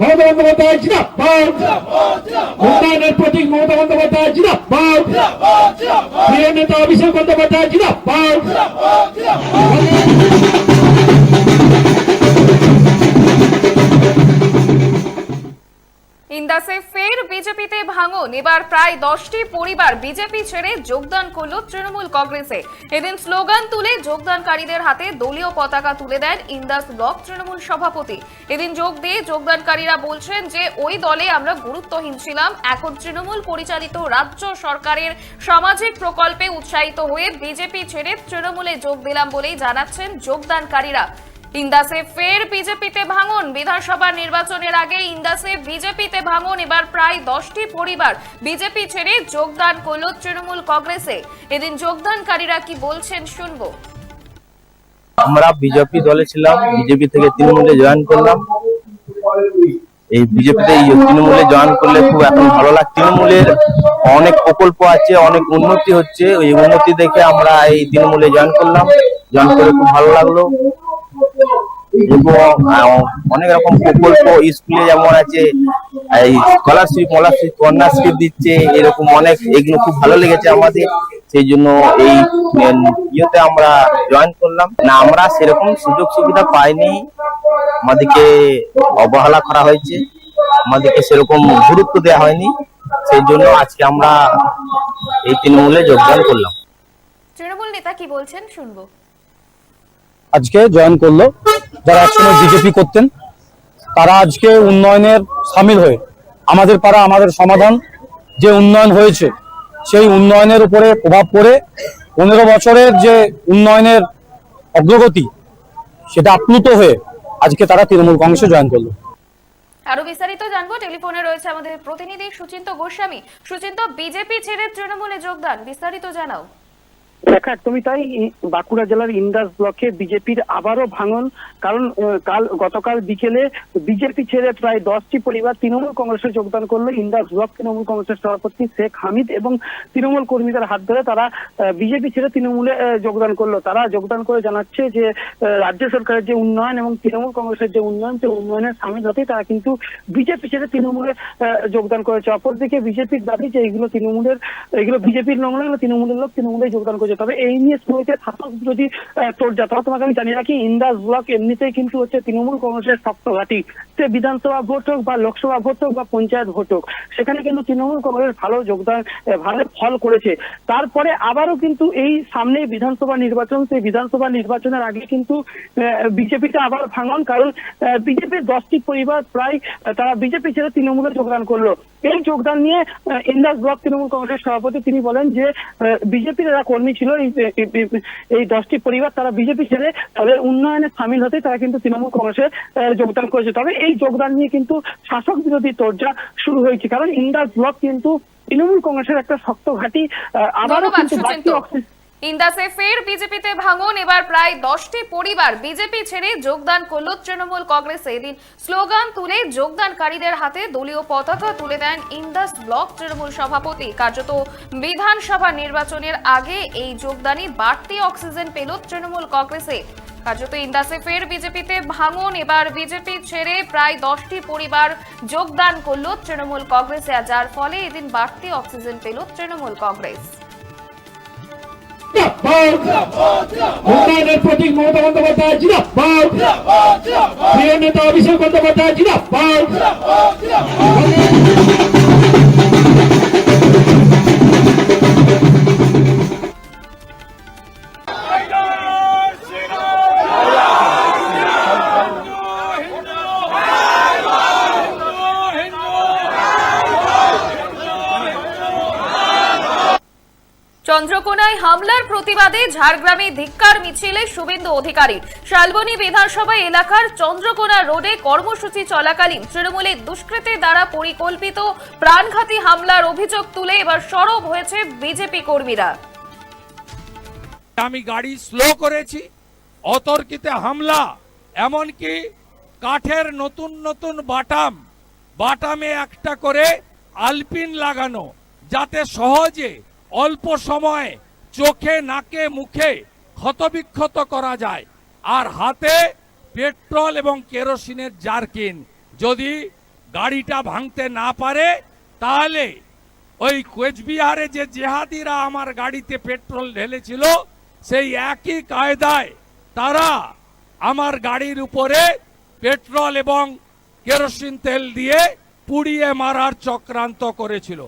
মমতা বন্দ্যোপাধ্যায় জিন্দাবাদ। উন্নয়নের প্রতীক মমতা বন্দ্যোপাধ্যায় জিন্দাবাদ। প্রিয় নেতা অভিষেক বন্দ্যোপাধ্যায় জিন্দাবাদ। ইন্দাসে ফের বিজেপিতে ভাঙন। এবার প্রায় দশটি পরিবার বিজেপি ছেড়ে যোগদান করল তৃণমূল কংগ্রেসে। এদিন স্লোগান তুলে যোগদানকারীদের হাতে দলীয় পতাকা তুলে দেন ইন্দাস ব্লক তৃণমূল সভাপতি। এদিন যোগ দিয়ে যোগদানকারীরা বলছেন যে, ওই দলে আমরা গুরুত্বহীন ছিলাম। এখন তৃণমূল পরিচালিত রাজ্য সরকারের সামাজিক প্রকল্পে উৎসাহিত হয়ে বিজেপি ছেড়ে তৃণমূলে যোগ দিলাম বলেই জানাচ্ছেন যোগদানকারীরা। ইন্দাসে ফের বিজেপিতে ভাঙন। বিধানসভা নির্বাচনের আগে ইন্দাসে বিজেপিতে ভাঙন। এবার প্রায় দশটি পরিবার বিজেপি ছেড়ে যোগদান করল তৃণমূল কংগ্রেসে। এদিন যোগদানকারীরা কি বলছেন শুনব। আমরা বিজেপি দলে ছিলাম, বিজেপি থেকে তৃণমূলে জয়েন করলাম। এই বিজেপিতে তৃণমূলে জয়েন করলে খুব এখন ভালো লাগে, তৃণমূলের অনেক প্রকল্প আছে, অনেক উন্নতি হচ্ছে। ওই উন্নতি দেখে আমরা এই তৃণমূলে জয়েন করলাম। জয়েন করে খুব ভালো লাগল। এবং অনেক রকম প্রকল্প স্কুলে যেমন আছে এই স্কলারশিপ মলারশিপ কন্যাশ্রী দিচ্ছে এরকম অনেক এগুলো খুব ভালো লেগেছে আমাদের। সেই জন্য এই ইয়েতে আমরা জয়েন করলাম। না আমরা সেরকম সুযোগ সুবিধা পাইনি। আমাদেরকে অবহেলা করা হয়েছে। আমাদেরকে সেরকম গুরুত্ব দেওয়া হয়নি। সেই জন্য আজকে আমরা এই তৃণমূলে যোগদান করলাম। তৃণমূল নেতা কি বলছেন? শুনব। আজকে জয়েন করল। যারা একসময় বিজেপি করতেন তারা আজকে উন্নয়নের সামিল হয়ে আমাদের পাড়া আমাদের সমাধান যে উন্নয়ন হয়েছে সেই উন্নয়নের উপরে প্রভাব পড়ে পনেরো বছরের যে উন্নয়নের অগ্রগতি সেটা আপ্লুত হয়ে আজকে তারা তৃণমূল কংগ্রেসে জয়েন করল। আরও বিস্তারিত জানব টেলিফোনে রয়েছে আমাদের প্রতিনিধি সুচিন্ত গোস্বামী। সুচিন্ত বিজেপি ছেড়ে তৃণমূলে যোগদান বিস্তারিত জানাও। দেখা তুমি তাই। বাঁকুড়া জেলার ইন্দাস ব্লকে বিজেপির আবারও ভাঙন। কারণ কাল, গতকাল বিকেলে বিজেপি ছেড়ে প্রায় দশটি পরিবার তৃণমূল কংগ্রেসে যোগদান করল। ইন্দাস ব্লক তৃণমূল কংগ্রেসের সভাপতি শেখ হামিদ এবং তৃণমূল কর্মীদের হাত ধরে তারা বিজেপি ছেড়ে তৃণমূলে যোগদান করল। তারা যোগদান করে জানাচ্ছে যে রাজ্য সরকারের যে উন্নয়ন এবং তৃণমূল কংগ্রেসের যে উন্নয়ন, সেই উন্নয়নের সামিল হতে তারা কিন্তু বিজেপি ছেড়ে তৃণমূলে যোগদান করেছে। অপরদিকে বিজেপির দাবি যে এইগুলো তৃণমূলের, এগুলো বিজেপির এগুলো তৃণমূলের লোক তৃণমূলে যোগদান করেছে তবে এই নিয়ে শুরুতে শাসক বিরোধী তোর যা তবে তোমাকে আমি জানিয়ে রাখি, ইন্দাস ব্লক এমনিতেই কিন্তু হচ্ছে তৃণমূল কংগ্রেসের শক্ত ঘাঁটি। সে বিধানসভা ভোট হোক বা লোকসভা ভোট হোক বা পঞ্চায়েত ভোট হোক, সেখানে কিন্তু তৃণমূল কংগ্রেস ভালো যোগদান ভালো ফল করেছে। তারপরে আবারও কিন্তু এই সামনে বিধানসভা নির্বাচন, সেই বিধানসভা নির্বাচনের আগে কিন্তু বিজেপিতে আবার ভাঙন। কারণ বিজেপির দশটি পরিবার প্রায় তারা বিজেপি ছেড়ে তৃণমূলে যোগদান করল। এই যোগদান নিয়ে ইন্দাস ব্লক তৃণমূল কংগ্রেসের সভাপতি তিনি বলেন যে বিজেপির যারা কর্মী ছিল এই দশটি পরিবার তারা বিজেপি ছেড়ে তাদের উন্নয়নে সামিল হতে তারা কিন্তু তৃণমূল কংগ্রেসে যোগদান করেছে। তবে এই যোগদান নিয়ে কিন্তু শাসক বিরোধী তোরজা শুরু হয়েছে। কারণ ইন্দাস ব্লক কিন্তু তৃণমূল কংগ্রেসের একটা শক্ত ঘাঁটি আহ, আবারও কিন্তু বাড়তি অক্সিজেন ইন্দাসে ফের বিজেপিতে ভাঙন, এবার প্রায় দশটি পরিবার বিজেপি ছেড়ে যোগদান করল তৃণমূল কংগ্রেসে। এদিন স্লোগান তুলে যোগদানকারীদের হাতে দলীয় পতাকা তুলে দেন ইন্দাস ব্লক তৃণমূল সভাপতি। কার্যত বিধানসভা নির্বাচনের আগে এই যোগদানই বাড়তি অক্সিজেন পেল তৃণমূল কংগ্রেসে। কার্যত ইন্দাসে ফের বিজেপিতে ভাঙন, এবার বিজেপি ছেড়ে প্রায় দশটি পরিবার যোগদান করল তৃণমূল কংগ্রেসে যার ফলে এদিন বাড়তি অক্সিজেন পেল তৃণমূল কংগ্রেস। উন্নয়নের প্রতীক মমতা বন্দ্যোপাধ্যায় জিন্দাবাদ। প্রিয় নেতা অভিষেক বন্দ্যোপাধ্যায় জিন্দাবাদ। প্রতিবাদে ঝাড়গ্রামে ধিক্কার মিছিলে শুভেন্দু অধিকারী। শালবনী বিধানসভা এলাকার চন্দ্রকোনা রোডে কর্মসূচি চলাকালীন তৃণমূলের দুষ্কৃতের দ্বারা পরিকল্পিত প্রাণঘাতী হামলার অভিযোগ তুলে এবার সরব হয়েছে বিজেপি কর্মীরা। আমি গাড়ি স্লো করেছি, অতর্কিতে হামলা, এমনকি কাঠের নতুন নতুন বাটাম, বাটামে একটা করে আলপিন লাগানো, যাতে সহজে, অল্প সময়ে চোখে, নাকে, মুখে ক্ষতবিক্ষত করা যায়। আর হাতে পেট্রোল এবং কেরোসিনের জারকিন। যদি গাড়িটা ভাঙতে না পারে, তাহলে ওই কোচবিহারে যে জেহাদিরা আমার গাড়িতে পেট্রোল ঢেলেছিল, সেই একই কায়দায় তারা আমার গাড়ির উপরে পেট্রোল এবং কেরোসিন তেল দিয়ে পুড়িয়ে মারার চক্রান্ত করেছিল।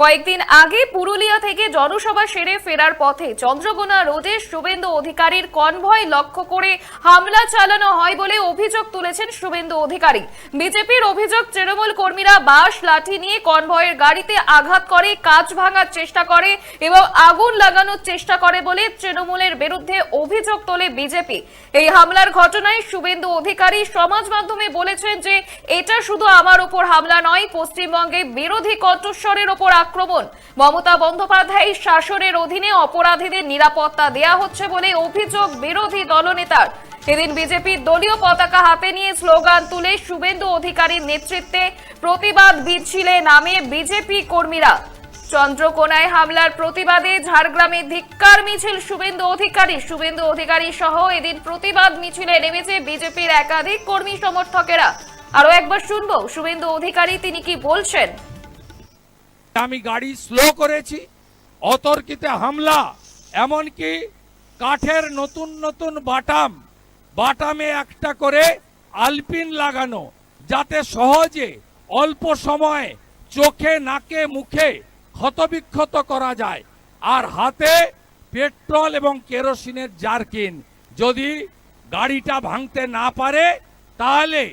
কয়েকদিন আগে পুরুলিয়া থেকে জনসভা সেরে ফেরার পথে চন্দ্রকোনা রোডে শুভেন্দু অধিকারীর কনভয় লক্ষ্য করে হামলা চালানো হয় বলে অভিযোগ তুলেছেন শুভেন্দু অধিকারী। বিজেপির অভিযোগ, তৃণমূল কর্মীরা বাঁশ, লাঠি নিয়ে কনভয়ের গাড়িতে আঘাত করে, কাঁচ ভাঙার চেষ্টা করে এবং আগুন লাগানোর চেষ্টা করে বলে তৃণমূলের বিরুদ্ধে অভিযোগ তোলে বিজেপি। এই হামলার ঘটনায় শুভেন্দু অধিকারী সমাজ মাধ্যমে বলেছেন যে, এটা শুধু আমার উপর হামলা নয়, পশ্চিমবঙ্গে বিরোধী কণ্ঠস্বরের ওপর আক্রমণ। মমতা বন্দ্যোপাধ্যায় শাসনের অধীনে অপরাধীদের নিরাপত্তা দেয়া হচ্ছে বলে অভিযোগ বিরোধী দলনেতার। এদিন বিজেপির দলীয় পতাকা হাতে নিয়ে স্লোগান তুলে শুভেন্দু অধিকারীর নেতৃত্বে প্রতিবাদ মিছিলে নামে বিজেপি কর্মীরা। চন্দ্রকোনায় হামলার প্রতিবাদে ঝাড়গ্রামে ধিক্কার মিছিল শুভেন্দু অধিকারী। শুভেন্দু অধিকারী সহ এদিন প্রতিবাদ মিছিলে নেমেছে বিজেপির একাধিক কর্মী সমর্থকেরা। আরও একবার শুনব, শুভেন্দু অধিকারী তিনি কি বলছেন? আমি গাড়ি স্লো করেছি, অতর্কিতে হামলা, এমনকি কাঠের নতুন নতুন বাটাম, বাটামে একটা করে আলপিন লাগানো, যাতে সহজে অল্প সময়ে চোখে, নাকে, মুখে ক্ষতবিক্ষত করা যায়। আর হাতে পেট্রোল এবং কেরোসিনের জারকিন। যদি গাড়িটা ভাঙতে না পারে, তাহলে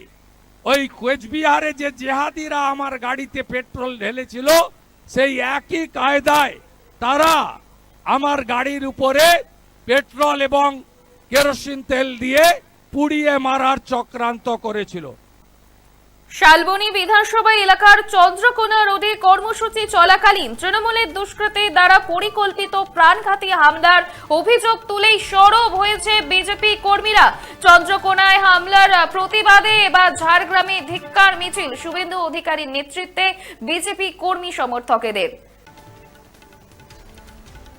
ওই কোচবিহারে যে জেহাদিরা আমার গাড়িতে পেট্রোল ঢেলেছিল সেই একই কায়দায় তারা আমার গাড়ির উপরে পেট্রোল এবং কেরোসিন তেল দিয়ে পুড়িয়ে মারার চক্রান্ত করেছিল। শালবনী বিধানসভা এলাকার চন্দ্রকোনা রোডে কর্মসূচি চলাকালীন তৃণমূলের দুষ্কৃতী দ্বারা পরিকল্পিত প্রাণঘাতী হামলার অভিযোগ তুলেই সরব হয়েছে বিজেপি কর্মীরা। চন্দ্রকোনায় হামলার প্রতিবাদে বা ঝাড়গ্রামে ধিক্কার মিছিল। শুভেন্দু অধিকারীর নেতৃত্বে বিজেপি কর্মী সমর্থকেদের।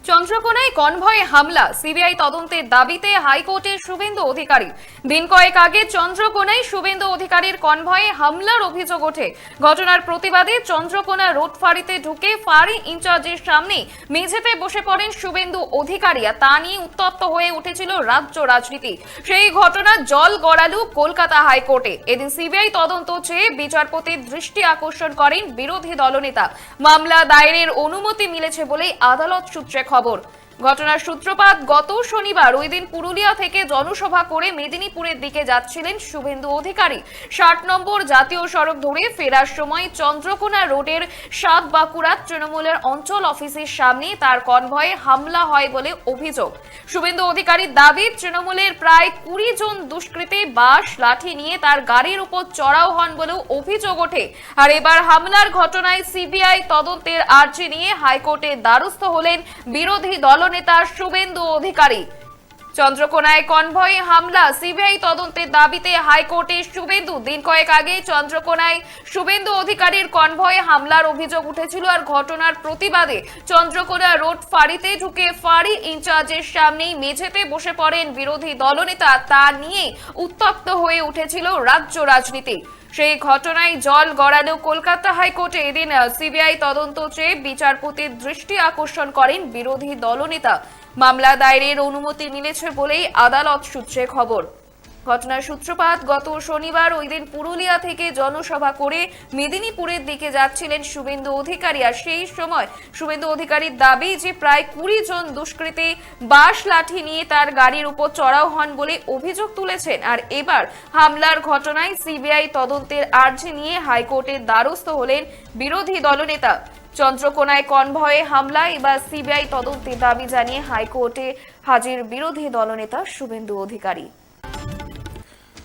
চন্দ্রকোনায় কনভয়ে হামলা। সিবিআই তদন্তের দাবিতে হাইকোর্টের শুভেন্দু অধিকারী। দিন কয়েক আগে চন্দ্রকোনায় শুভেন্দু অধিকারীর কনভয়ে হামলার অভিযোগ ওঠে। ঘটনার প্রতিবাদে চন্দ্রকোনা রোড ফাঁড়িতে ঢুকে ফাঁড়ি ইনচার্জের সামনে মেঝেতে বসে পড়েন শুভেন্দু অধিকারী আর তা নিয়ে উত্তপ্ত হয়ে উঠেছিল রাজ্য রাজনীতি। সেই ঘটনা জল গড়ালু কলকাতা হাইকোর্টে। এদিন সিবিআই তদন্ত চেয়ে বিচারপতির দৃষ্টি আকর্ষণ করেন বিরোধী দলনেতা। মামলা দায়েরের অনুমতি মিলেছে বলেই আদালত সূত্রে খবর। খবর ঘটনার সূত্রপাত গত শনিবার ওই দিন পুরুলিয়া থেকে জনসভা করে মেদিনীপুরের দিকে যাচ্ছিলেন শুভেন্দু অধিকারী। ষাট নম্বর জাতীয় সড়ক ধরে ফেরার সময় চন্দ্রকোনা রোডের সাত বাঁকুড়া তৃণমূলের অঞ্চল অফিসের সামনে তার কনভয়ে হামলা হয় বলে অভিযোগ। শুভেন্দু অধিকারীর দাবি, তৃণমূলের প্রায় কুড়ি জন দুষ্কৃতী বাস লাঠি নিয়ে তার গাড়ির উপর চড়াও হন বলেও অভিযোগ ওঠে। আর এবার হামলার ঘটনায় সিবিআই তদন্তের আর্জি নিয়ে হাইকোর্টে দ্বারস্থ হলেন বিরোধী দলনেতা শুভেন্দু অধিকারী। চন্দ্রকোনায় কনভয়ে হামলা, সিবিআই তদন্তের দাবিতে হাইকোর্টে শুভেন্দু। দিন কয়েক আগে চন্দ্রকোনায় শুভেন্দু অধিকারীর কনভয়ে হামলার অভিযোগ উঠেছিল আর ঘটনার প্রতিবাদে চন্দ্রকোনা রোড ফাঁড়িতে ঢুকে ফাঁড়ি ইনচার্জের সামনেই মেঝেতে বসে পড়েন বিরোধী দলনেতা। তা নিয়ে উত্তপ্ত হয়ে উঠেছিল রাজ্য রাজনীতি। সেই ঘটনায় জল গড়ালো কলকাতা হাইকোর্টে এদিন সিবিআই তদন্ত চেয়ে বিচারপতির দৃষ্টি আকর্ষণ করেন বিরোধী দলনেতা। মামলা দায়েরের অনুমতি মিলেছে বলেই আদালত সূত্রে খবর। ঘটনার সূত্রপাত গত শনিবার ওই দিন পুরুলিয়া থেকে জনসভা করে মেদিনীপুরের দিকে যাচ্ছিলেন শুভেন্দু অধিকারী। আর সেই সময় শুভেন্দু অধিকারীর দাবি যে প্রায় কুড়ি জন দুষ্কৃতী বাঁশ লাঠি নিয়ে তার গাড়ির উপর চড়াও হন বলে অভিযোগ তুলেছেন। আর এবার হামলার ঘটনায় সিবিআই তদন্তের আর্জি নিয়ে হাইকোর্টের দ্বারস্থ হলেন বিরোধী দলনেতা চন্দ্রকোনায় কনভয়ে হামলা এবার সিবিআই তদন্তের দাবি জানিয়ে হাইকোর্টে হাজির বিরোধী দলনেতা শুভেন্দু অধিকারী।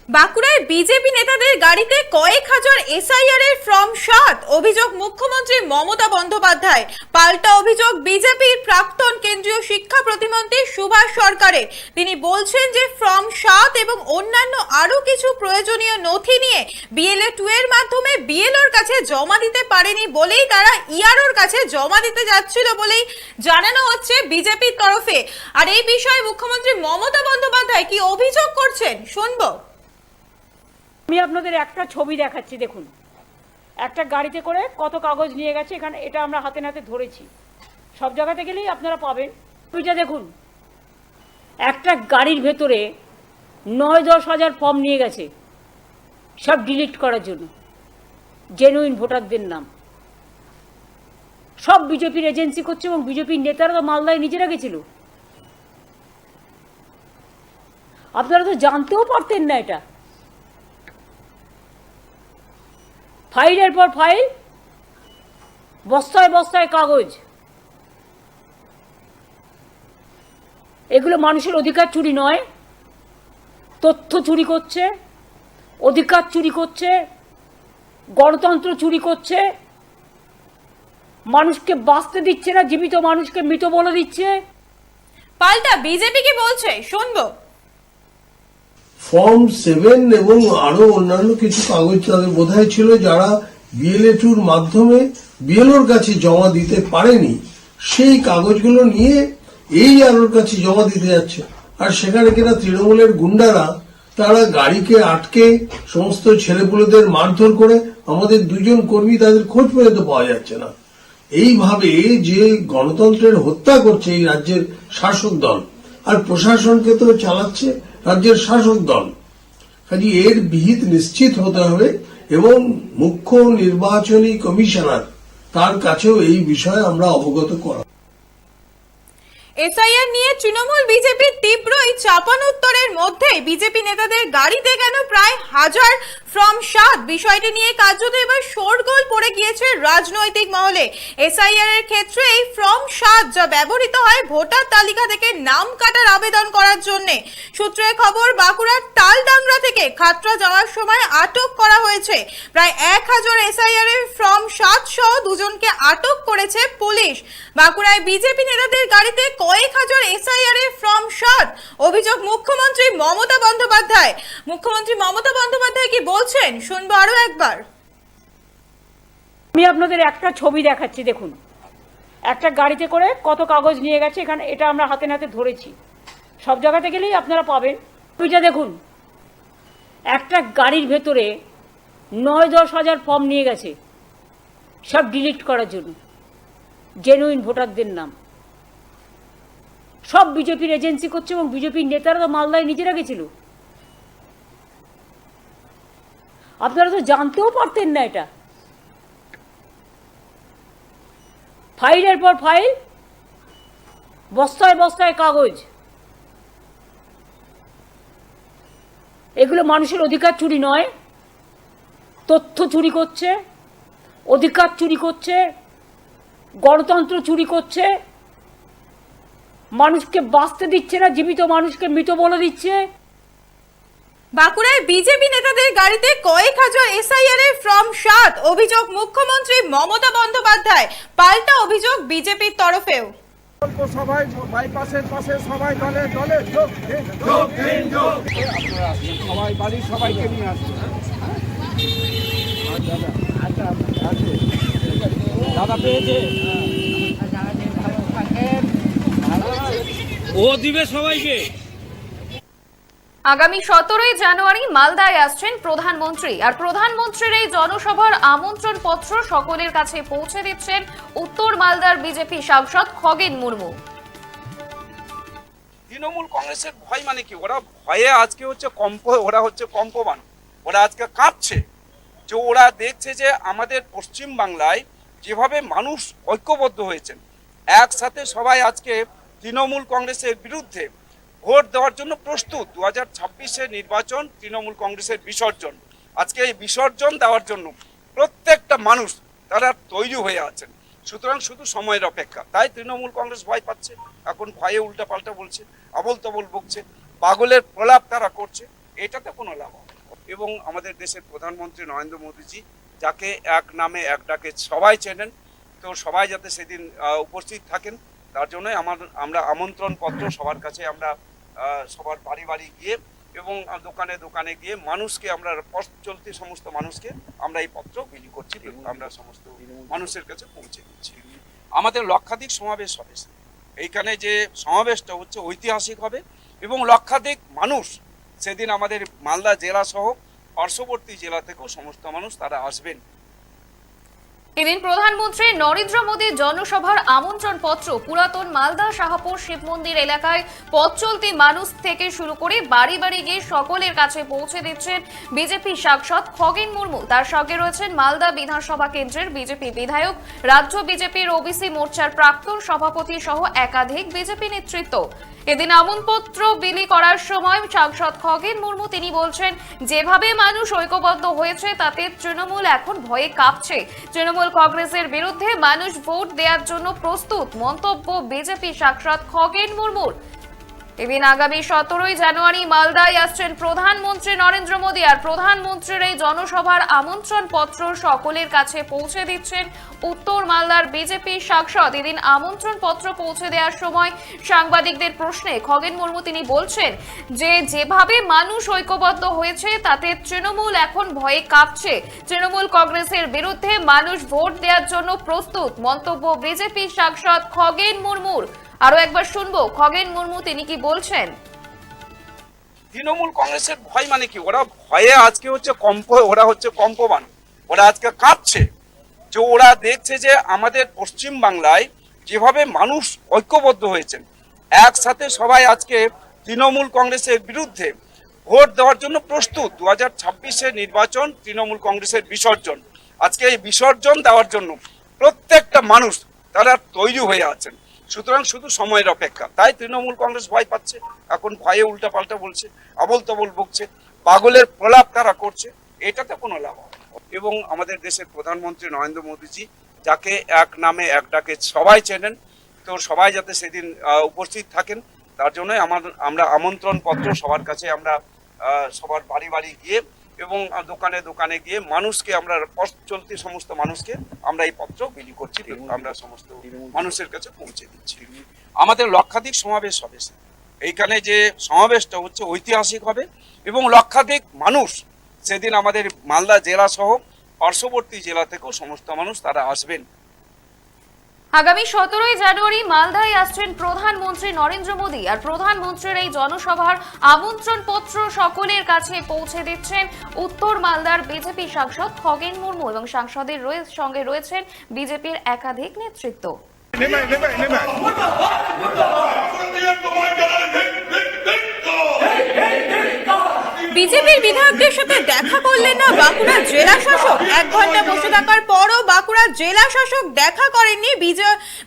বাঁকুড়ায় বিজেপি নেতাদের গাড়িতে কয়েক হাজার এসআইআর এর ফর্ম সাত, অভিযোগ মুখ্যমন্ত্রী মমতা বন্দ্যোপাধ্যায়। পাল্টা অভিযোগ বিজেপির প্রাক্তন কেন্দ্রীয় শিক্ষা প্রতিমন্ত্রী সুভাষ সরকারের। তিনি বলছেন যে ফর্ম সাত এবং অন্যান্য আরও কিছু প্রয়োজনীয় নথি নিয়ে বিএলএ টু এর মাধ্যমে বিএলওর কাছে জমা দিতে পারেনি বলেই তারা ইআরওর কাছে জমা দিতে যাচ্ছিল বলেই জানানো হচ্ছে বিজেপির তরফে। আর এই বিষয়ে মুখ্যমন্ত্রী মমতা বন্দ্যোপাধ্যায় কি অভিযোগ করছেন, শুনব। আমি আপনাদের একটা ছবি দেখাচ্ছি, দেখুন। একটা গাড়িতে করে কত কাগজ নিয়ে গেছে, এখানে এটা আমরা হাতে নাতে ধরেছি। সব জায়গাতে গেলেই আপনারা পাবেন। ছবিটা দেখুন। একটা গাড়ির ভেতরে নয় দশ হাজার ফর্ম নিয়ে গেছে, সব ডিলিট করার জন্য। জেনুইন ভোটারদের নাম। সব বিজেপির এজেন্সি করছে এবং বিজেপির নেতারা তো মালদায় নিজেরা গেছিল। আপনারা তো জানতেও পারতেন না এটা। ফাইলের পর ফাইল, বস্তায় বস্তায় কাগজ। এগুলো মানুষের অধিকার চুরি নয়, তথ্য চুরি করছে, অধিকার চুরি করছে, গণতন্ত্র চুরি করছে, মানুষকে বাঁচতে দিচ্ছে না, জীবিত মানুষকে মৃত বলে দিচ্ছে। পাল্টা, বিজেপি কি বলছে? শুনব। ফর্ম সেভেন এবং আরও অন্যান্য কিছু কাগজ তাদের বোধহয় ছিল যারা বিএলএ টুর মাধ্যমে বিএলওর কাছে জমা দিতে পারেনি। সেই কাগজগুলো নিয়ে এই আলোর কাছে জমা দিতে যাচ্ছে। আর সেখানে কিনা তৃণমূলের গুন্ডারা তারা গাড়িকে আটকে সমস্ত ছেলেপুলেদের মারধর করে আমাদের দুজন কর্মী তাদের খোঁজ পর্যন্ত পাওয়া যাচ্ছে না। এইভাবে যে গণতন্ত্রের হত্যা করছে এই রাজ্যের শাসক দল, আর প্রশাসনকে তো চালাচ্ছে রাজ্যের শাসক দল। কাজে এর বিহিত নিশ্চিত হতে হবে এবং মুখ্য নির্বাচনী কমিশনার তার কাছেও এই বিষয়ে আমরা অবগত করা এসআইআর নিয়ে তৃণমূল বিজেপির তীব্র এই চাপানোত্তরের মধ্যে বিজেপি নেতাদের গাড়িতে কেন প্রায় হাজার ফ্রম সাত। বিষয়টি নিয়ে কার্যত এবার শোরগোল পড়ে গিয়েছে রাজনৈতিক মহলে। এসআইআর এর ক্ষেত্রে এই ফর্ম সাত যা ব্যবহৃত হয় ভোটার তালিকা থেকে নাম কাটার আবেদন করার জন্য। সূত্রের খবর, বাঁকুড়ার তালডাংরা থেকে খাতড়া যাওয়ার সময় আটক করা হয়েছে। প্রায় এক হাজার এসআইআর এর ফর্ম সাত সহ দুজনকে আটক করেছে পুলিশ। বাঁকুড়ায় বিজেপি নেতাদের গাড়িতে কয়েক হাজার এসআইআর এর ফর্ম সাত। অভিযোগ মুখ্যমন্ত্রী মমতা বন্দ্যোপাধ্যায়। মুখ্যমন্ত্রী মমতা বন্দ্যোপাধ্যায় কি বলছেন? শুনব আরও একবার। আমি আপনাদের একটা ছবি দেখাচ্ছি, দেখুন। একটা গাড়িতে করে কত কাগজ নিয়ে গেছে, এখানে এটা আমরা হাতে নাতে ধরেছি। সব জায়গাতে গেলেই আপনারা পাবেন। ছবিটা দেখুন, একটা গাড়ির ভেতরে নয় দশ হাজার ফর্ম নিয়ে গেছে, সব ডিলিট করার জন্য। জেনুইন ভোটারদের নাম। সব বিজেপির এজেন্সি করছে এবং বিজেপির নেতারা তো মালদায় নিজেরা গেছিল। আপনারা তো জানতেও পারতেন না এটা। ফাইলের পর ফাইল, বস্তায় বস্তায় কাগজ। এগুলো মানুষের অধিকার চুরি নয়, তথ্য চুরি করছে, অধিকার চুরি করছে, গণতন্ত্র চুরি করছে মানুষকে বাঁচতে দিচ্ছে না জীবিত মানুষকে মৃত বলে দিচ্ছে। বাঁকুড়ায় বিজেপি নেতাদের গাড়িতে কয়েক হাজার এসআইআর এর ফর্ম সাত অভিযোগ মুখ্যমন্ত্রী মমতা বন্দ্যোপাধ্যায় পাল্টা অভিযোগ বিজেপির তরফেও। সবাই বাইপাসের পাশে সবাই দলে দলে যোগ দিন, যোগ দিন, যোগ। সবাই বাড়ির সবাইকে নিয়ে আসছে দাদা পেয়েছে? ও দিবে সবাইকে। আগামী সতেরোই জানুয়ারি মালদায় আসছেন প্রধানমন্ত্রী। আর প্রধানমন্ত্রীর এই জনসভার আমন্ত্রণ পত্র সকলের কাছে পৌঁছে দিচ্ছেন উত্তর মালদার বিজেপি সাংসদ খগেন মুর্মু। তৃণমূল কংগ্রেসের ভয় মানে কি? ওরা ভয়ে আজকে হচ্ছে কম্প ওরা হচ্ছে কম্পমান ওরা আজকে কাঁপছে যে ওরা দেখছে যে আমাদের পশ্চিম বাংলায় যেভাবে মানুষ ঐক্যবদ্ধ হয়েছেন। একসাথে সবাই আজকে তৃণমূল কংগ্রেসের বিরুদ্ধে ভোট দেওয়ার জন্য প্রস্তুত। দু হাজার নির্বাচন তৃণমূল কংগ্রেসের বিসর্জন। আজকে এই বিসর্জন দেওয়ার জন্য প্রত্যেকটা মানুষ তারা তৈরি হয়ে আছেন। সুতরাং শুধু সময়ের অপেক্ষা। তাই তৃণমূল কংগ্রেস ভয় পাচ্ছে। এখন ভয়ে উল্টা পাল্টা বলছে আবল তবল বকছে, পাগলের প্রলাপ তারা করছে। এটাতে কোনো লাভ হবে এবং আমাদের দেশের প্রধানমন্ত্রী নরেন্দ্র মোদীজি, যাকে এক নামে এক ডাকে সবাই চেনেন, তো সবাই যাতে সেদিন উপস্থিত থাকেন তার জন্যই আমার আমরা আমন্ত্রণ পত্র সবার কাছে আমরা সবার বাড়ি বাড়ি গিয়ে এবং দোকানে দোকানে গিয়ে মানুষকে আমরা পথ চলতি সমস্ত মানুষকে আমরা এই পত্র বিলি করছি এবং আমরা সমস্ত মানুষের কাছে পৌঁছে দিচ্ছি। আমাদের লক্ষাধিক সমাবেশ হবে এইখানে যে সমাবেশটা হচ্ছে ঐতিহাসিক হবে এবং লক্ষাধিক মানুষ সেদিন আমাদের মালদা জেলা সহ পার্শ্ববর্তী জেলা থেকেও সমস্ত মানুষ তারা আসবেন। এদিন প্রধানমন্ত্রী নরেন্দ্র মোদীর জনসভার আমন্ত্রণ পত্র পুরাতন মালদা, শাহপুর, শিব মন্দির এলাকায় পথ চলতি মানুষ থেকে শুরু করে বাড়ি বাড়ি গিয়ে সকলের কাছে পৌঁছে দিচ্ছেন বিজেপি সাংসদ খগেন মুর্মু। তার সঙ্গে রয়েছেন মালদা বিধানসভা কেন্দ্রের বিজেপি বিধায়ক, রাজ্য বিজেপির ওবিসি মোর্চার প্রাক্তন সভাপতি সহ একাধিক বিজেপি নেতৃত্ব। এদিন আমন্ত্রণপত্র বিলি করার সময় সাংসদ খগেন মুর্মু তিনি বলছেন, যেভাবে মানুষ ঐক্যবদ্ধ হয়েছে, তাতে তৃণমূল এখন ভয়ে কাঁপছে। তৃণমূল কংগ্রেসের বিরুদ্ধে মানুষ ভোট দেওয়ার জন্য প্রস্তুত। মন্তব্য বিজেপি সাংসদ খগেন মুর্মুর। এদিন আগামী সতেরোই জানুয়ারি মালদায় আসছেন প্রধানমন্ত্রী নরেন্দ্র মোদী আর প্রধানমন্ত্রীর এই জনসভার আমন্ত্রণ পত্র সকলের কাছে পৌঁছে দিচ্ছেন উত্তর মালদার বিজেপি সাংসদ। এদিন আমন্ত্রণ পত্র পৌঁছে দেওয়ার সময় সাংবাদিকদের প্রশ্নে খগেন মুর্মু তিনি বলছেন যে, যেভাবে মানুষ ঐক্যবদ্ধ হয়েছে, তাতে তৃণমূল এখন ভয়ে কাঁপছে। তৃণমূল কংগ্রেসের বিরুদ্ধে মানুষ ভোট দেওয়ার জন্য প্রস্তুত। মন্তব্য বিজেপি সাংসদ খগেন মুর্মুর। আরও একবার শুনব, খগেন মুর্মু তিনি কি বলছেন? তৃণমূল কংগ্রেসের ভয় মানে কি? ওরা ভয়ে আজকে হচ্ছে কম্প, ওরা হচ্ছে কম্পমান ওরা আজকে কাঁপছে। যে ওরা দেখছে যে আমাদের পশ্চিম বাংলায় যেভাবে মানুষ ঐক্যবদ্ধ হয়েছেন, একসাথে সবাই আজকে তৃণমূল কংগ্রেসের বিরুদ্ধে ভোট দেওয়ার জন্য প্রস্তুত। দু হাজার ছাব্বিশের নির্বাচন তৃণমূল কংগ্রেসের বিসর্জন। আজকে এই বিসর্জন দেওয়ার জন্য প্রত্যেকটা মানুষ তারা তৈরি হয়ে আছেন। সুতরাং শুধু সময়ের অপেক্ষা। তাই তৃণমূল কংগ্রেস ভয় পাচ্ছে, এখন ভয়ে উল্টাপাল্টা বলছে আবল তবল বকছে পাগলের প্রলাপ তারা করছে, এটাতে কোনো লাভ হবে এবং আমাদের দেশের প্রধানমন্ত্রী নরেন্দ্র মোদীজি, যাকে এক নামে এক ডাকে সবাই চেনেন, তো সবাই যাতে সেদিন উপস্থিত থাকেন, তার জন্যই আমার, আমরা আমন্ত্রণ পত্র সবার কাছে, আমরা সবার বাড়ি বাড়ি গিয়ে এবং দোকানে দোকানে গিয়ে মানুষকে আমরা পথ চলতি সমস্ত মানুষকে আমরা এই পত্র বিলি করছি আমরা সমস্ত মানুষের কাছে পৌঁছে দিচ্ছি। আমাদের লক্ষাধিক সমাবেশ হবে এইখানে যে সমাবেশটা হচ্ছে ঐতিহাসিক হবে এবং লক্ষাধিক মানুষ সেদিন আমাদের মালদা জেলা সহ পার্শ্ববর্তী জেলা থেকেও সমস্ত মানুষ তারা আসবেন। আগামী সতেরোই জানুয়ারি মালদায় আসছেন প্রধানমন্ত্রী নরেন্দ্র মোদী আর প্রধানমন্ত্রীর এই জনসভার আমন্ত্রণ পত্র সকলের কাছে পৌঁছে দিচ্ছেন উত্তর মালদার বিজেপি সাংসদ খগেন মুর্মু এবং সাংসদের সঙ্গে রয়েছেন বিজেপির একাধিক নেতৃত্ব। বিজেপির বিধায়কদের সাথে দেখা করলেন না বাঁকুড়া জেলা শাসক। এক ঘণ্টা বসে থাকার পরও বাঁকুড়া জেলা শাসক দেখা করেননি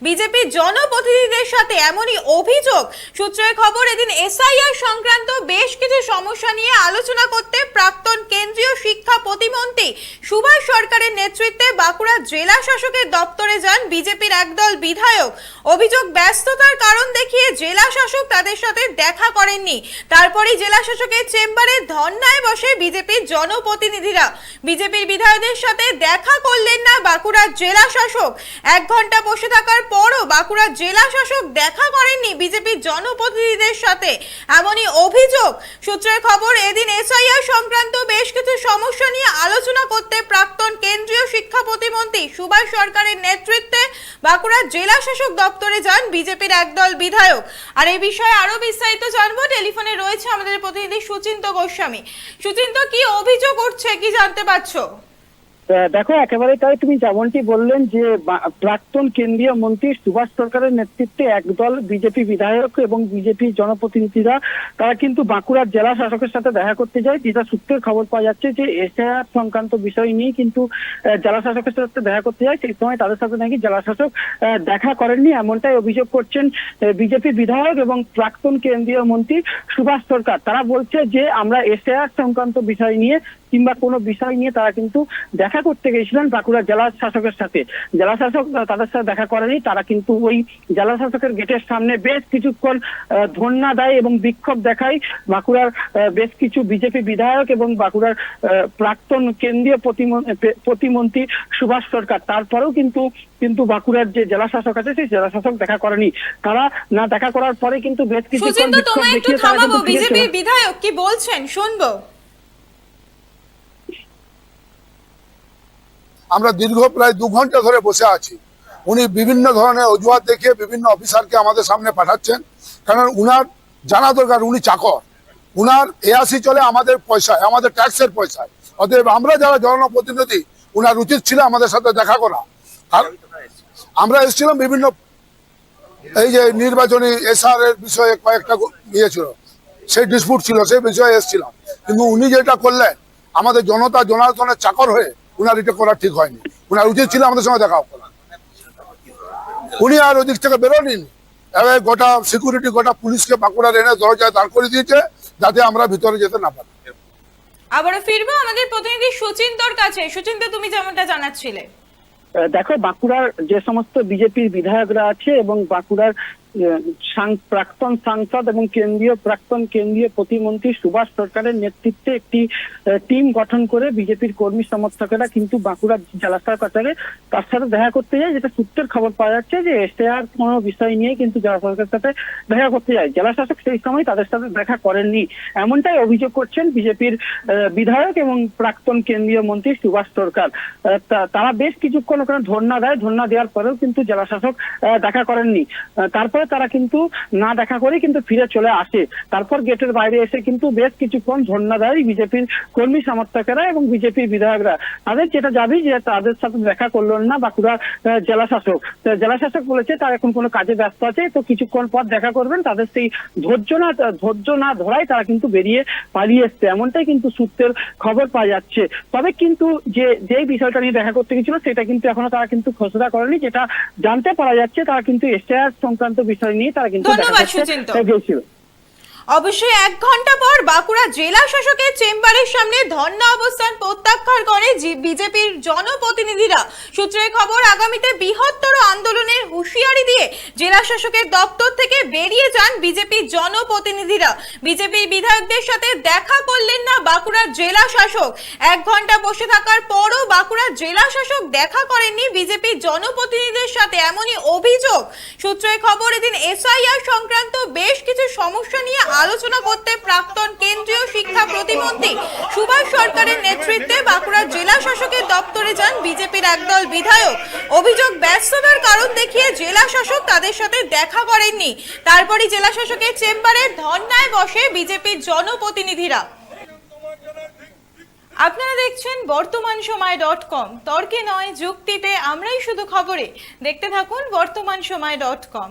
বিজেপির জনপ্রতিনিধিদের সাথে এমনই অভিযোগ। সূত্রের খবর, এদিন এসআইআর সংক্রান্ত বেশ কিছু সমস্যা নিয়ে আলোচনা করতে প্রাক্তন কেন্দ্রীয় শিক্ষা প্রতিমন্ত্রী সুভাষ সরকারের নেতৃত্বে বাঁকুড়া জেলা শাসকের দপ্তরে যান বিজেপির একদল বিধায়ক। অভিযোগ ব্যস্ততার কারণ দেখিয়ে জেলা শাসক তাদের সাথে দেখা করেননি। তারপরেই জেলা শাসকের চেম্বারে ধর্নায় বসে বিজেপির জনপ্রতিনিধিরা। বিজেপির বিধায়কদের সাথে দেখা করলেন না বাঁকুড়ার জেলা শাসক। এক ঘণ্টা বসে থাকার পরও বাঁকুড়ার জেলা শাসক দেখা করেননি বিজেপির জনপ্রতিনিধিদের সাথে। এমনই অভিযোগ। সূত্রের খবর, এদিন এসআইআর সংক্রান্ত বেশ কিছু সমস্যা নিয়ে আলোচনা করতে প্রাক্তন কেন্দ্রীয় শিক্ষা প্রতিমন্ত্রী সুভাষ সরকারের নেতৃত্বে বাঁকুড়ার জেলা শাসক দপ্তরে যান বিজেপির একদল বিধায়ক। আর এই বিষয়ে আরও বিস্তারিত জানব। টেলিফোনে রয়েছে আমাদের প্রতিনিধি সুচিন্ত গোস্বামী। সুচিন্ত, কি অভিযোগ উঠছে? কি জানতে পারছ? দেখো একেবারে তাই তুমি যেমনটি বললেন যে প্রাক্তন কেন্দ্রীয় মন্ত্রী সুভাষ সরকারের নেতৃত্বে একদল বিজেপি বিধায়ক এবং বিজেপি জনপ্রতিনিধিরা, তারা কিন্তু বাঁকুড়ার জেলা শাসকের সাথে দেখা করতে যায়। যেটা সূত্রের খবর পাওয়া যাচ্ছে যে, এসআইআর সংক্রান্ত বিষয় নিয়ে কিন্তু জেলা শাসকের সাথে দেখা করতে যায়। সেই সময় তাদের সাথে নাকি জেলা শাসক দেখা করেননি, এমনটাই অভিযোগ করছেন বিজেপি বিধায়ক এবং প্রাক্তন কেন্দ্রীয় মন্ত্রী সুভাষ সরকার। তারা বলছে যে, আমরা এসআইআর সংক্রান্ত বিষয় নিয়ে কিংবা কোনো বিষয় নিয়ে তারা কিন্তু দেখা করতে গেছিলেন বাঁকুড়া জেলা শাসকের সাথে। জেলা শাসক তাদের সাথে দেখা করেনি তারা কিন্তু ওই জেলা শাসকের গেটের সামনে বেশ কিছুক্ষণ ধর্ণা দেয় এবং বিক্ষোভ দেখায়। বাঁকুড়ার বেশ কিছু বিজেপি বিধায়ক এবং বাঁকুড়ার প্রাক্তন কেন্দ্রীয় প্রতিমন- প্রতিমন্ত্রী সুভাষ সরকার। তারপরেও কিন্তু কিন্তু বাঁকুড়ার যে জেলা শাসক আছে সেই জেলা শাসক দেখা করেনি। তারা না দেখা করার পরে কিন্তু বেশ চলে- বিজেপির বিধায়ক কি বলছেন? শুনব। আমরা দীর্ঘ প্রায় দু ঘণ্টা ধরে বসে আছি। উনি বিভিন্ন ধরনের অজুহাত দেখিয়ে বিভিন্ন অফিসারকে আমাদের সামনে পাঠাচ্ছেন। কারণ উনার জানা দরকার, উনি চাকর। উনার এআসি চলে আমাদের পয়সায়, আমাদের ট্যাক্সের পয়সায়। অতএব আমরা যারা জনপ্রতিনিধি, উনার উচিত ছিল আমাদের সাথে দেখা করা। আর আমরা এসেছিলাম বিভিন্ন, এই যে নির্বাচনী এসআর এর বিষয়ে কয়েকটা ইয়ে ছিল। সেই ডিসপুট ছিল, সেই বিষয়ে এসেছিলাম। কিন্তু উনি যেটা করলেন, আমাদের জনতা, জনার্দনের চাকর হয়ে উনার এটা করা ঠিক হয়নি। উনার উচিত ছিল আমাদের সঙ্গে দেখা করা উনি আর ওদিক থেকে বেরোনি এবার গোটা সিকিউরিটি গোটা পুলিশকে বাঁকুড়ার এনে দরজায় দাঁড় করে দিয়েছে যাতে আমরা ভিতরে যেতে না পারি। আবারও ফিরবো আমাদের প্রতিনিধি সুচিন্তর কাছে। সুচিন্ত তুমি যেমনটা জানাচ্ছিলে। আহ, দেখো বাঁকুড়ার যে সমস্ত বিজেপির বিধায়করা আছে এবং বাঁকুড়ার প্রাক্তন সাংসদ এবং কেন্দ্রীয় প্রাক্তন কেন্দ্রীয় প্রতিমন্ত্রী সুভাষ সরকারের নেতৃত্বে একটি টিম গঠন করে বিজেপির কর্মী সমর্থকেরা কিন্তু বাঁকুড়া জেলা সরকারে তার সাথে দেখা করতে যায় যেটা সূত্রের খবর পাওয়া যাচ্ছে যে এসআর কোনো বিষয় নিয়ে কিন্তু জেলা সরকারের সাথে দেখা করতে যায়। জেলা শাসক সেই সময় তাদের সাথে দেখা করেননি। এমনটাই অভিযোগ করছেন বিজেপির বিধায়ক এবং প্রাক্তন কেন্দ্রীয় মন্ত্রী সুভাষ সরকার। তারা বেশ কিছুক্ষণ ওখানে ধর্ণা দেয়। ধর্ণা দেওয়ার পরেও কিন্তু জেলা শাসক আহ, দেখা করেননি। তারপরে তারা কিন্তু না দেখা করে কিন্তু ফিরে চলে আসে। তারপর গেটের বাইরে এসে কিন্তু বেশ কিছুক্ষণ ধর্ণা দেয় বিজেপির কর্মী সমর্থকেরা এবং বিজেপির বিধায়করা। তাদের যেটা দাবি যে তাদের সাথে দেখা করলেন না বাঁকুড়া আহ, জেলা শাসক। জেলা শাসক বলেছে তার এখন কোনো কাজে ব্যস্ত আছে তো কিছুক্ষণ পর দেখা করবেন। তাদের সেই ধৈর্য না ধৈর্য না ধরাই তারা কিন্তু বেরিয়ে পালিয়ে এসছে। এমনটাই কিন্তু সূত্রের খবর পাওয়া যাচ্ছে। তবে কিন্তু যে যে বিষয়টা নিয়ে দেখা করতে গেছিল সেটা কিন্তু এখনও তারা কিন্তু খসড়া করেনি। যেটা জানতে পারা যাচ্ছে তারা কিন্তু এসআর সংক্রান্ত বিষয় নিয়ে তারা কিন্তু দেখা ধন্যবাদ, করতে সুচিন্ত। অবশ্যই এক ঘণ্টা পর বাঁকুড়া জেলা শাসকের চেম্বারের সামনে ধর্ণা অবস্থান প্রত্যাখ্যান করে বিজেপির জনপ্রতিনিধিরা। সূত্রের খবর, আগামীতে বৃহত্তর আন্দোলনের হুঁশিয়ারি দিয়ে জেলা শাসকের দপ্তর থেকে বেরিয়ে যান বিজেপির জনপ্রতিনিধিরা। বিজেপির বিধায়কদের সাথে দেখা করলেন না বাঁকুড়ার জেলা শাসক। এক ঘণ্টা বসে থাকার পরও বাঁকুড়ার জেলা শাসক দেখা করেননি বিজেপির জনপ্রতিনিধিদের সাথে এমনই অভিযোগ। সূত্রের খবর, এদিন এসআইআর সংক্রান্ত বেশ কিছু সমস্যা নিয়ে আলোচনা করতে প্রাক্তন কেন্দ্রীয় শিক্ষা প্রতিমন্ত্রী সুভাষ সরকারের নেতৃত্বে বাঁকুড়ার জেলা শাসকের দপ্তরে যান বিজেপির একদল বিধায়ক। অভিযোগ ব্যস্ততার কারণ দেখিয়ে জেলা শাসক তাদের সাথে দেখা করেননি। তারপরই জেলা শাসকের চেম্বারে ধর্নায় বসে বিজেপির জনপ্রতিনিধিরা। আপনারা দেখছেন বর্তমান সময় ডট কম। তর্কে নয়, যুক্তিতে আমরাই শুধু খবরে। দেখতে থাকুন বর্তমান সময় ডট কম।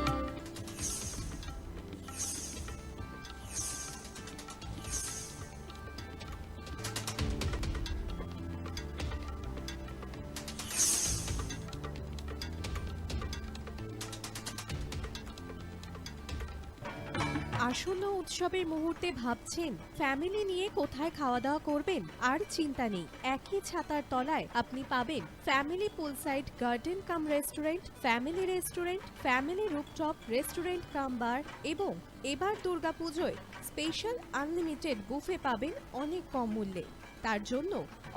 উৎসবের মুহূর্তে ভাবছেন ফ্যামিলি নিয়ে কোথায় খাওয়া দাওয়া করবেন? আর চিন্তা নেই, একই ছাতার তলায় আপনি পাবেন family pool side garden cum restaurant family restaurant family rooftop restaurant cum bar এবং এবার দুর্গাপুজোয় স্পেশাল আনলিমিটেড বুফে পাবেন অনেক কম মূল্যে। তার জন্য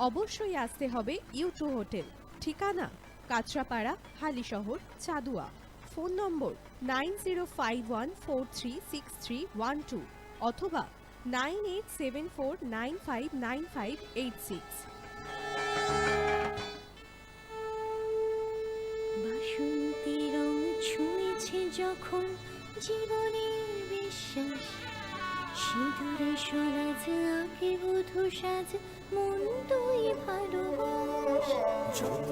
অবশ্যই আসতে হবে ইউটু হোটেল ঠিকানা Kanchrapara, Halisahar, Chadua. Phone number nine zero five one four three six three one two অথবা nine eight seven four nine five nine five eight six. যখন জীবনের বিশ্বাস। সিঁদুরে সরাজ আঁকে বধু সাজ, মন তুই ভালোবাস। যত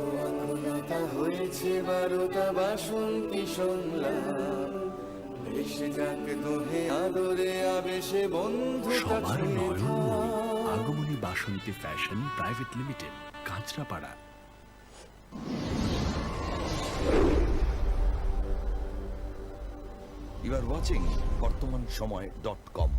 হয়েছে বারোটা বাসন্তী সংলাপ এসে দোহে আদরে আবেশে বন্ধু সবার Nayan Agamani Basanti fashion private limited Kanchrapara. You are watching Bartaman Samay dot com